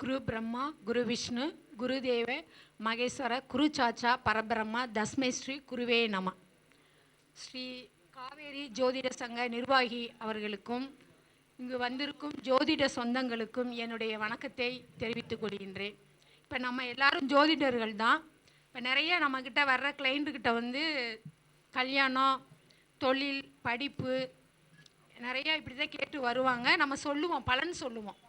குரு பிரம்மா குரு விஷ்ணு குருதேவ மகேஸ்வர குரு சாச்சா பரபிரம்மா தஸ்மை ஸ்ரீ குருவே நம. ஸ்ரீ காவேரி ஜோதிட சங்க நிர்வாகி அவர்களுக்கும் இங்கு வந்திருக்கும் ஜோதிட சொந்தங்களுக்கும் என்னுடைய வணக்கத்தை தெரிவித்துக் கொள்கின்றேன். இப்போ நம்ம எல்லாரும் ஜோதிடர்கள் தான். இப்போ நிறைய நம்மக்கிட்ட வர்ற கிளைண்ட்டுக்கிட்ட வந்து கல்யாணம் தொழில் படிப்பு நிறைய இப்படி தான் கேட்டு வருவாங்க. நம்ம சொல்லுவோம் பலன் சொல்லுவோம்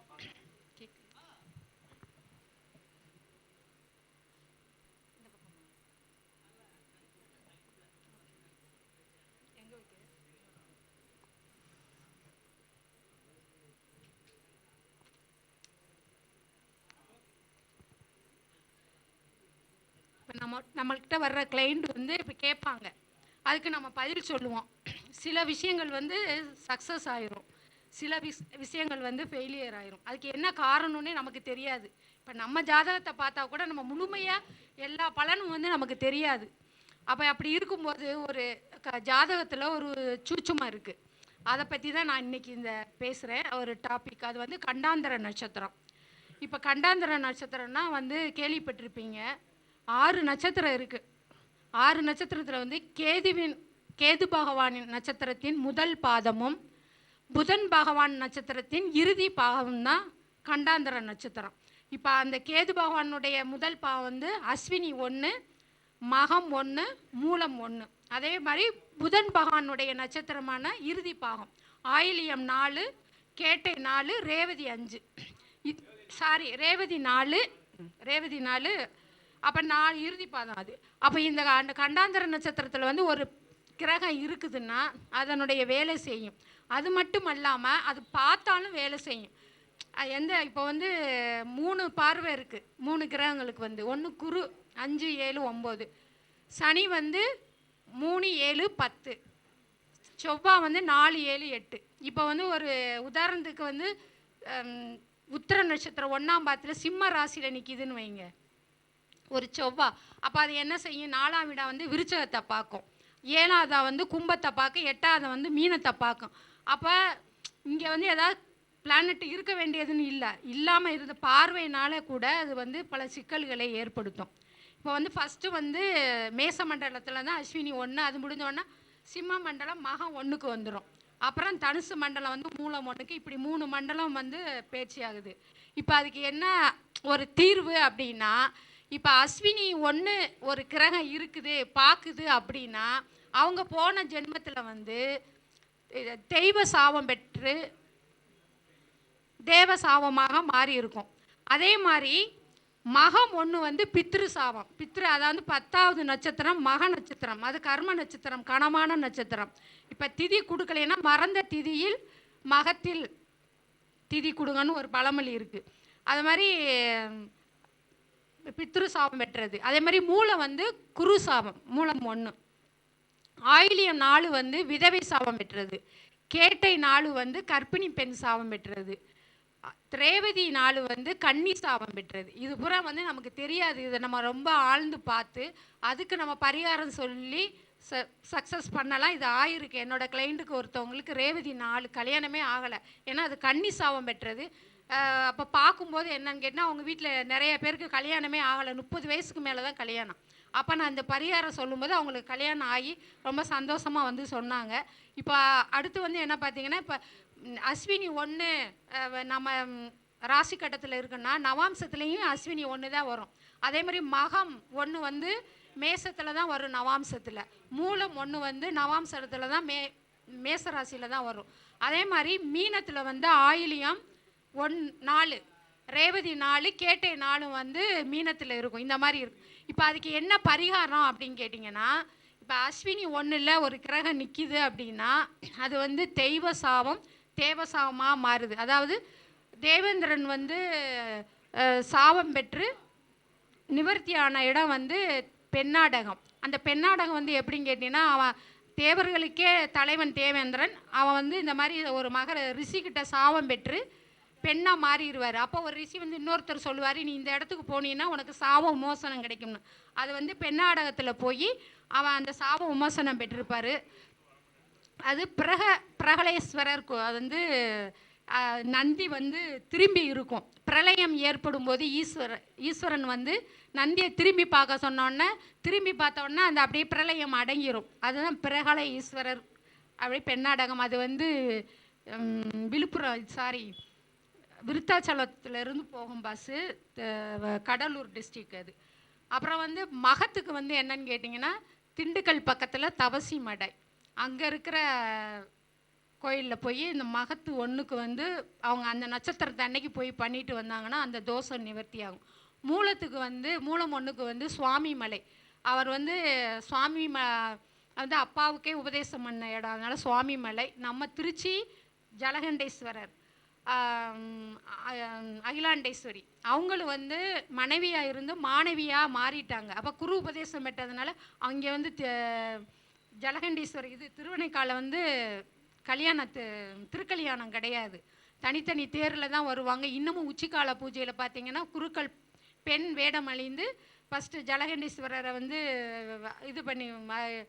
இப்போ நம்ம நம்மள்கிட்ட வர்ற கிளைண்ட் வந்து இப்போ கேட்பாங்க. அதுக்கு நம்ம பதில் சொல்லுவோம். சில விஷயங்கள் வந்து சக்ஸஸ் ஆயிரும். சில விஷ் விஷயங்கள் வந்து ஃபெயிலியர் ஆயிரும். அதுக்கு என்ன காரணம்னே நமக்கு தெரியாது. இப்போ நம்ம ஜாதகத்தை பார்த்தா கூட நம்ம முழுமையாக எல்லா பலனும் வந்து நமக்கு தெரியாது. அப்போ அப்படி இருக்கும்போது ஒரு க ஜாதகத்தில் ஒரு சூச்சமாக இருக்குது அதை பற்றி தான் நான் இன்னைக்கு இந்த பேசுகிறேன் ஒரு டாபிக் அது வந்து கண்டாந்தர நட்சத்திரம். இப்போ கண்டாந்திர நட்சத்திரம்னா வந்து கேள்விப்பட்டிருப்பீங்க. ஆறு நட்சத்திரம் இருக்குது ஆறு நட்சத்திரத்தில் வந்து கேதுவின் கேது பகவானின் நட்சத்திரத்தின் முதல் பாதமும் புதன் பகவான் நட்சத்திரத்தின் இறுதி பாகம் தான் கண்டாந்தர நட்சத்திரம். இப்போ அந்த கேது பகவானுடைய முதல் பாகம் வந்து அஸ்வினி ஒன்று மகம் ஒன்று மூலம் ஒன்று அதே மாதிரி புதன் பகவானுடைய நட்சத்திரமான இறுதி பாகம். ஆயிலியம் நாலு கேட்டை நாலு ரேவதி அஞ்சு. சாரி ரேவதி நாலு ரேவதி நாலு அப்போ நாலு இறுதி பாதம் அது. அப்போ இந்த அந்த கண்டாந்தர நட்சத்திரத்தில் வந்து ஒரு கிரகம் இருக்குதுன்னா அதனுடைய வேலை செய்யும். அது மட்டும் அல்லாமல் அது பார்த்தாலும் வேலை செய்யும். எந்த இப்போ வந்து மூணு பார்வை இருக்குது மூணு கிரகங்களுக்கு வந்து. ஒன்று குரு அஞ்சு ஏழு ஒம்பது. சனி வந்து மூணு ஏழு பத்து. செவ்வாய் வந்து நாலு ஏழு எட்டு. இப்போ வந்து ஒரு உதாரணத்துக்கு வந்து உத்திர நட்சத்திரம் ஒன்றாம் பாத்தில் சிம்ம ராசியில் நிற்கிதுன்னு வைங்க. ஒரு செவ்வா. அப்போ அது என்ன செய்யும்? நாலாம் விடா வந்து விருச்சகத்தை பார்க்கும். ஏழாவதா வந்து கும்பத்தை பார்க்கும். எட்டாவதை வந்து மீனத்தை பார்க்கும். அப்போ இங்கே வந்து ஏதாவது பிளானட் இருக்க வேண்டியதுன்னு இல்லை. இல்லாமல் இருந்த பார்வையினால கூட அது வந்து பல சிக்கல்களை ஏற்படுத்தும். இப்போ வந்து ஃபஸ்ட்டு வந்து மேச மண்டலத்தில் தான் அஸ்வினி ஒன்று அது முடிஞ்சோடனே சிம்ம மண்டலம் மகம் ஒன்றுக்கு வந்துடும் அப்புறம் தனுசு மண்டலம் வந்து மூலம் ஒன்றுக்கு இப்படி மூணு மண்டலம் வந்து பேச்சு ஆகுது இப்போ அதுக்கு என்ன ஒரு தீர்வு அப்படின்னா இப்போ அஸ்வினி ஒன்று ஒரு கிரகம் இருக்குது பார்க்குது அப்படின்னா அவங்க போன ஜென்மத்தில் வந்து தெய்வ சாபம் பெற்று தேவ சாபமாக மாறி இருக்கும் அதே மாதிரி மகம் ஒன்று வந்து பித்ரு சாபம். பித்ரு அதாவது பத்தாவது நட்சத்திரம் மக நட்சத்திரம். அது கர்ம நட்சத்திரம் கனமான நட்சத்திரம். இப்போ திதி கொடுக்கலைன்னா மறந்த திதியில் மகத்தில் திதி கொடுங்கன்னு ஒரு பழமொழி இருக்குது அது மாதிரி பித்ரு சாபம் பெற்றது அதே மாதிரி மூலம் வந்து குரு சாபம் மூலம் ஒன்று ஆயிலியம் நாலு வந்து விதவை சாபம் பெற்றது கேட்டை நாலு வந்து கர்ப்பிணி பெண் சாபம் பெற்றது திரேவதி ரேவதி நாலு வந்து கன்னி சாபம் பெற்றது இது பூரா வந்து நமக்கு தெரியாது. இதை நம்ம ரொம்ப ஆழ்ந்து பார்த்து அதுக்கு நம்ம பரிகாரம் சொல்லி ச சக்ஸஸ் பண்ணலாம். இது ஆயிருக்கு. என்னோட கிளைண்ட்டுக்கு ஒருத்தவங்களுக்கு ரேவதி நாலு கல்யாணமே ஆகலை. ஏன்னா அது கன்னி சாபம் பெற்றது அப்போ பார்க்கும்போது என்னன்னு கேட்டால் அவங்க வீட்டில் நிறைய பேருக்கு கல்யாணமே ஆகலை. முப்பது வயசுக்கு மேலே தான் கல்யாணம். அப்போ நான் அந்த பரிகாரம் சொல்லும்போது அவங்களுக்கு கல்யாணம் ஆகி ரொம்ப சந்தோஷமாக வந்து சொன்னாங்க. இப்போ அடுத்து வந்து என்ன பார்த்தீங்கன்னா இப்போ அஸ்வினி ஒன்று நம்ம ராசி கட்டத்தில் இருக்குன்னா நவாம்சத்துலேயும் அஸ்வினி ஒன்று தான் வரும். அதே மாதிரி மகம் ஒன்று வந்து மேசத்தில் தான் வரும் நவாம்சத்தில். மூலம் ஒன்று வந்து நவாம்சத்தில் தான் மே மேச ராசியில் தான் வரும். அதே மாதிரி மீனத்தில் வந்து ஆயிலியம் ஒன் நாலு. ரேவதி நாலு கேட்டை நாலும் வந்து மீனத்தில் இருக்கும். இந்த மாதிரி இருக்கும். இப்போ அதுக்கு என்ன பரிகாரம் அப்படின்னு கேட்டிங்கன்னா இப்போ அஸ்வினி ஒன்றில் ஒரு கிரகம் நிற்கிது அப்படின்னா அது வந்து தெய்வ சாபம் தேவ சாபமாக மாறுது. அதாவது தேவேந்திரன் வந்து சாபம் பெற்று நிவர்த்தியான இடம் வந்து பெண்ணாடகம். அந்த பெண்ணாடகம் வந்து எப்படின்னு கேட்டிங்கன்னா அவன் தேவர்களுக்கே தலைவன் தேவேந்திரன். அவன் வந்து இந்த மாதிரி ஒரு மகர ரிஷிக்கிட்ட சாபம் பெற்று பெண்ணாக மாறிடுவார். அப்போ ஒரு ரிஷி வந்து இன்னொருத்தர் சொல்லுவார் நீ இந்த இடத்துக்கு போனீன்னா உனக்கு சாப விமோசனம் கிடைக்கும்னு. அது வந்து பெண்ணாடகத்தில் போய் அவன் அந்த சாப விமோசனம் பெற்றிருப்பார். அது பிரக பிரகலேஸ்வரர் கோ- அது வந்து நந்தி வந்து திரும்பி இருக்கும். பிரளயம் ஏற்படும் போது ஈஸ்வர ஈஸ்வரன் வந்து நந்தியை திரும்பி பார்க்க சொன்னோன்னே திரும்பி பார்த்தோன்னே அந்த அப்படியே பிரளயம் அடங்கிரும். அதுதான் பிரகல ஈஸ்வரர் அப்படியே பெண்ணாடகம் அது வந்து விழுப்புரம் சாரி விருத்தாச்சலத்துலேருந்து போகும் பஸ்ஸு கடலூர் டிஸ்ட்ரிக் அது. அப்புறம் வந்து மகத்துக்கு வந்து என்னன்னு கேட்டிங்கன்னா திண்டுக்கல் பக்கத்தில் தவசி மடை. அங்கே இருக்கிற கோயிலில் போய் இந்த மகத்து ஒன்றுக்கு வந்து அவங்க அந்த நட்சத்திரத்தை அன்னைக்கு போய் பண்ணிட்டு வந்தாங்கன்னா அந்த தோசை நிவர்த்தி ஆகும் மூலத்துக்கு வந்து மூலம் ஒன்றுக்கு வந்து சுவாமி மலை. அவர் வந்து சுவாமி ம வந்து அப்பாவுக்கே உபதேசம் பண்ண இடம். அதனால் சுவாமி மலை. நம்ம திருச்சி ஜலகண்டேஸ்வரர். அகிலாண்டேஸ்வரி. அவங்களும் வந்து மனைவியாக இருந்து மாணவியாக மாறிட்டாங்க. அப்போ குரு உபதேசம் பெற்றதுனால அங்கே வந்து ஜலகண்டீஸ்வரி இது திருவனைக்கால வந்து கல்யாணத்து திருக்கல்யாணம் கிடையாது. தனித்தனி தேரில் தான் வருவாங்க. இன்னமும் உச்சிக்கால பூஜையில் பார்த்தீங்கன்னா குருக்கள் பெண் வேடம் அழிந்து ஃபஸ்ட்டு ஜலகண்டீஸ்வரரை வந்து இது பண்ணி ம-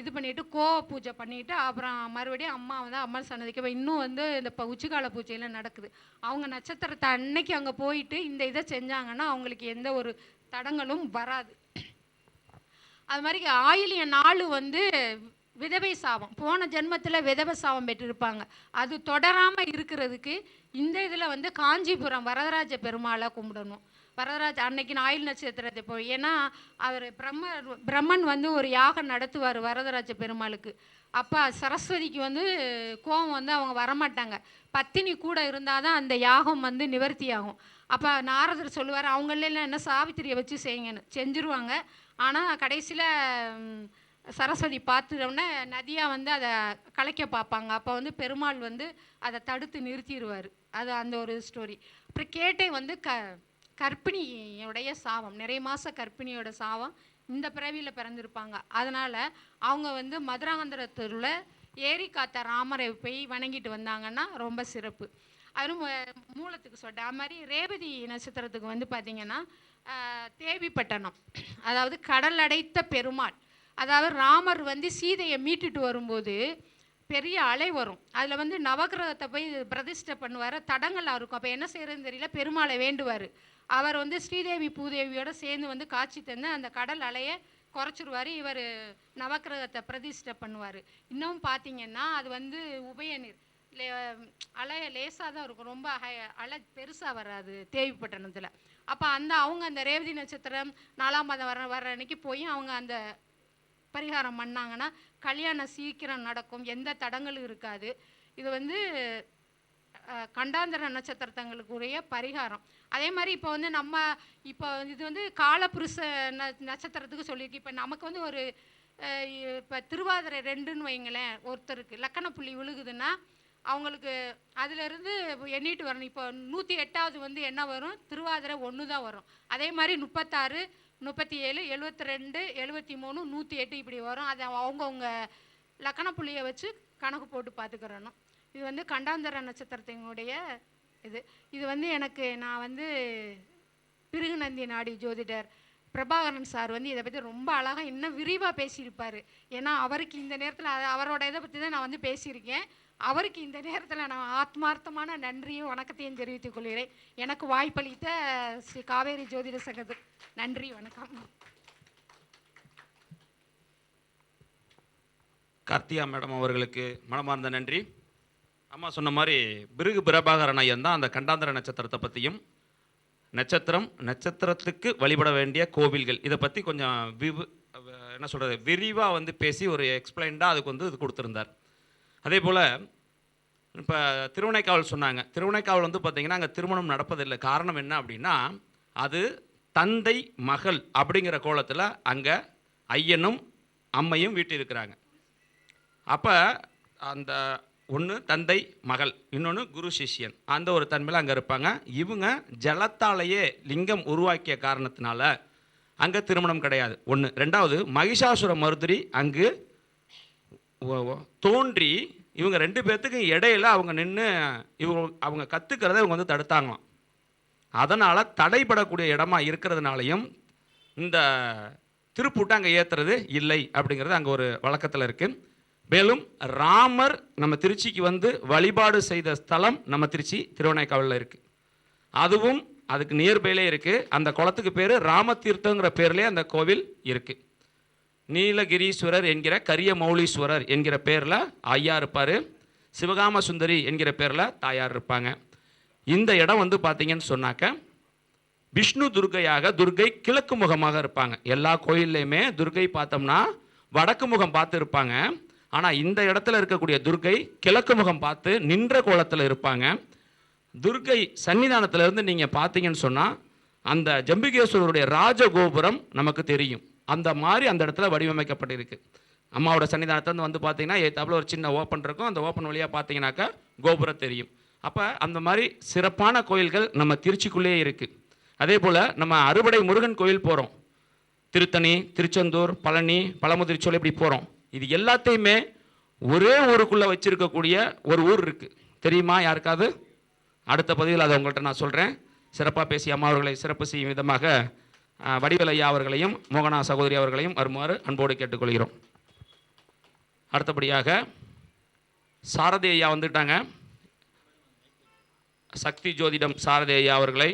இது பண்ணிட்டு கோவ பூஜை பண்ணிட்டு அப்புறம் மறுபடியும் அம்மா வந்து அம்மா சன்னதிக்கு போய் இன்னும் வந்து இந்த இப்போ உச்சிக்கால பூஜையெல்லாம் நடக்குது. அவங்க நட்சத்திரத்தை அன்னைக்கு அங்கே போயிட்டு இந்த இதை செஞ்சாங்கன்னா அவங்களுக்கு எந்த ஒரு தடங்களும் வராது. அது மாதிரி ஆயிலிய நாள் வந்து விதவை சாபம். போன ஜென்மத்தில் விதவை சாபம் பெற்றிருப்பாங்க. அது தொடராமல் இருக்கிறதுக்கு இந்த இதில் வந்து காஞ்சிபுரம் வரதராஜ பெருமாளை கும்பிடணும். வரதராஜ் அன்னைக்கு ஆயுள் நட்சத்திரத்தை போய் ஏன்னா அவர் பிரம்ம பிரம்மன் வந்து ஒரு யாகம் நடத்துவார் வரதராஜ பெருமாளுக்கு. அப்போ சரஸ்வதிக்கு வந்து கோபம் வந்து அவங்க வரமாட்டாங்க. பத்தினி கூட இருந்தால் தான் அந்த யாகம் வந்து நிவர்த்தி ஆகும் அப்போ நாரதர் சொல்லுவார் அவங்களெல்லாம் என்ன சாவித்திரியை வச்சு செய்யுங்கன்னு. செஞ்சுருவாங்க. ஆனால் கடைசியில் சரஸ்வதி பார்த்துட்டோன்னே நதியாக வந்து அதை கலைக்க பார்ப்பாங்க. அப்போ வந்து பெருமாள் வந்து அதை தடுத்து நிறுத்திடுவார் அது அந்த ஒரு ஸ்டோரி அப்புறம் கேட்டை வந்து க கர்ப்பிணியுடைய சாபம் நிறைய மாத கர்ப்பிணியோட சாபம் இந்த பிறவியில் பிறந்திருப்பாங்க. அதனால் அவங்க வந்து மதுராந்தரத்தில் ஏரி காத்த ராமரை போய் வணங்கிட்டு வந்தாங்கன்னா ரொம்ப சிறப்பு. அதுவும் மூலத்துக்கு சொல்லிட்டேன் அது மாதிரி ரேவதி நட்சத்திரத்துக்கு வந்து பார்த்திங்கன்னா தேவிப்பட்டணம் அதாவது கடல் அடைத்த பெருமாள். அதாவது ராமர் வந்து சீதையை மீட்டுட்டு வரும்போது பெரிய அலை வரும். அதில் வந்து நவக்கிரகத்தை போய் பிரதிஷ்டை பண்ணுவார். தடங்களாக இருக்கும். அப்போ என்ன செய்கிறதுன்னு தெரியல. பெருமாளை வேண்டுவார். அவர் வந்து ஸ்ரீதேவி பூதேவியோட சேர்ந்து வந்து காட்சி தந்து அந்த கடல் அலையை குறைச்சிருவார். இவர் நவக்கிரகத்தை பிரதிஷ்டை பண்ணுவார். இன்னும் பார்த்தீங்கன்னா அது வந்து உபயநீர் லே அலை லேசாக தான் இருக்கும். ரொம்ப ஹை அலை பெருசாக வராது தேவிப்பட்டினத்தில் அப்போ அந்த அவங்க அந்த ரேவதி நட்சத்திரம் நாலாம் மாதம் வர வர அன்னைக்கு போய் அவங்க அந்த பரிகாரம் பண்ணாங்கன்னா கல்யாணம் சீக்கிரம் நடக்கும் எந்த தடங்களும் இருக்காது. இது வந்து கண்டாந்திர நட்சத்திரத்தங்களுக்குரிய பரிகாரம். அதே மாதிரி இப்போ வந்து நம்ம இப்போ இது வந்து காலபுருஷ ந நட்சத்திரத்துக்கு சொல்லியிருக்கு. இப்போ நமக்கு வந்து ஒரு இப்போ திருவாதிரை ரெண்டுன்னு வைங்களேன் ஒருத்தருக்கு லக்கண புள்ளி விழுகுதுன்னா அவங்களுக்கு அதிலிருந்து எண்ணிட்டு வரணும். இப்போ நூற்றி எட்டாவது வந்து என்ன வரும்? திருவாதிரை ஒன்று தான் வரும். அதே மாதிரி முப்பத்தாறு முப்பத்தி ஏழு எழுபத்தி ரெண்டு எழுபத்தி மூணு நூற்றி எட்டு இப்படி வரும். அதை அவங்கவுங்க லக்கண புள்ளியை வச்சு கணக்கு போட்டு பார்த்துக்கிறணும். இது வந்து கண்டாந்தர நட்சத்திரத்தினுடைய இது. இது வந்து எனக்கு நான் வந்து பிருகுநந்தி நாடி ஜோதிடர். பிரபாகரன் சார் வந்து இதை பற்றி ரொம்ப அழகாக இன்னும் விரிவாக பேசியிருப்பார். ஏன்னா அவருக்கு இந்த நேரத்தில் அவரோட இதை பற்றி தான் நான் வந்து பேசியிருக்கேன். அவருக்கு இந்த நேரத்தில் நான் ஆத்மார்த்தமான நன்றியும் வணக்கத்தையும் தெரிவித்துக் கொள்கிறேன். எனக்கு வாய்ப்பளித்த ஸ்ரீ காவேரி ஜோதிட சங்கத்து நன்றி வணக்கம். கார்த்தியா மேடம் அவர்களுக்கு மனமார்ந்த நன்றி. அம்மா சொன்ன மாதிரி பிருகு பிரபாகரன் ஐயன் தான் அந்த கண்டாந்திர நட்சத்திரத்தை பற்றியும் நட்சத்திரம் நட்சத்திரத்துக்கு வழிபட வேண்டிய கோவில்கள். இதை பற்றி கொஞ்சம் விவு என்ன சொல்கிறது விரிவாக வந்து பேசி ஒரு எக்ஸ்பிளைன்டாக அதுக்கு வந்து இது கொடுத்துருந்தார். அதே போல் இப்போ திருவனைக்காவல் சொன்னாங்க. திருவனைக்காவல் வந்து பார்த்திங்கன்னா அங்கே திருமணம் நடப்பதில்லை. காரணம் என்ன அப்படின்னா அது தந்தை மகள் அப்படிங்கிற கோலத்தில் அங்கே ஐயனும் அம்மையும் வீட்டில் இருக்கிறாங்க. அப்போ அந்த ஒன்று தந்தை மகள். இன்னொன்று குரு சிஷ்யன். அந்த ஒரு தன்மையில் அங்கே இருப்பாங்க. இவங்க ஜலத்தாலேயே லிங்கம் உருவாக்கிய காரணத்தினால அங்கே திருமணம் கிடையாது. ஒன்று ரெண்டாவது மகிஷாசுர மருதுரி அங்கு தோன்றி இவங்க ரெண்டு பேர்த்துக்கும் இடையில அவங்க நின்று இவங்க அவங்க கற்றுக்கிறத இவங்க வந்து தடுத்தாங்களாம். அதனால் தடைபடக்கூடிய இடமா இருக்கிறதுனாலையும் இந்த திருப்பூட்டை அங்கே ஏற்றுறது இல்லை அப்படிங்கிறது அங்கே ஒரு வழக்கத்தில் இருக்குது மேலும் ராமர் நம்ம திருச்சிக்கு வந்து வழிபாடு செய்த ஸ்தலம் நம்ம திருச்சி திருவண்ணாக்காவில் இருக்குது அதுவும் அதுக்கு நியர்பைலே இருக்குது அந்த குளத்துக்கு பேர் ராமதீர்த்தங்கிற பேர்லேயே அந்த கோவில் இருக்குது நீலகிரீஸ்வரர் என்கிற கரிய மௌலீஸ்வரர் என்கிற பேரில் ஐயா இருப்பார். சிவகாம சுந்தரி என்கிற பேரில் தாயார் இருப்பாங்க. இந்த இடம் வந்து பார்த்தீங்கன்னு சொன்னாக்க விஷ்ணு துர்கையாக துர்க்கை கிழக்கு முகமாக இருப்பாங்க. எல்லா கோயில்லையுமே துர்க்கை பார்த்தோம்னா வடக்கு முகம் பார்த்து இருப்பாங்க ஆனால் இந்த இடத்துல இருக்கக்கூடிய துர்க்கை கிழக்கு முகம் பார்த்து நின்ற கோலத்தில் இருப்பாங்க. துர்க்கை சன்னிதானத்திலிருந்து நீங்கள் பார்த்தீங்கன்னு சொன்னால் அந்த ஜம்பிகேஸ்வரருடைய ராஜகோபுரம் நமக்கு தெரியும். அந்த மாதிரி அந்த இடத்துல வடிவமைக்கப்பட்டிருக்கு. அம்மாவோட சன்னிதானத்துல வந்து பார்த்தீங்கன்னா ஏத்தாப்புல ஒரு சின்ன ஓப்பன் இருக்கும். அந்த ஓப்பன் வழியாக பார்த்தீங்கன்னாக்கா கோபுரம் தெரியும். அப்போ அந்த மாதிரி சிறப்பான கோயில்கள் நம்ம திருச்சிக்குள்ளேயே இருக்குது அதே போல் நம்ம அறுபடை முருகன் கோயில் போகிறோம் திருத்தணி திருச்செந்தூர் பழனி பழமுதிர்ச்சோலை இப்படி போகிறோம் இது எல்லாத்தையுமே ஒரே ஊருக்குள்ளே வச்சிருக்கக்கூடிய ஒரு ஊர் இருக்குது தெரியுமா யாருக்காவது? அடுத்த பதிவில் அதை உங்கள்கிட்ட நான் சொல்கிறேன் சிறப்பாக பேசிய அம்மா அவர்களை சிறப்பு செய்யும் விதமாக அஹ், ஐயா அவர்களையும் மோகனா சகோதரி அவர்களையும் வருமாறு அன்போடு கேட்டுக்கொள்கிறோம். அடுத்தபடியாக சாரதி ஐயா வந்துட்டாங்க. சக்தி ஜோதிடம் சாரதி ஐயா அவர்களை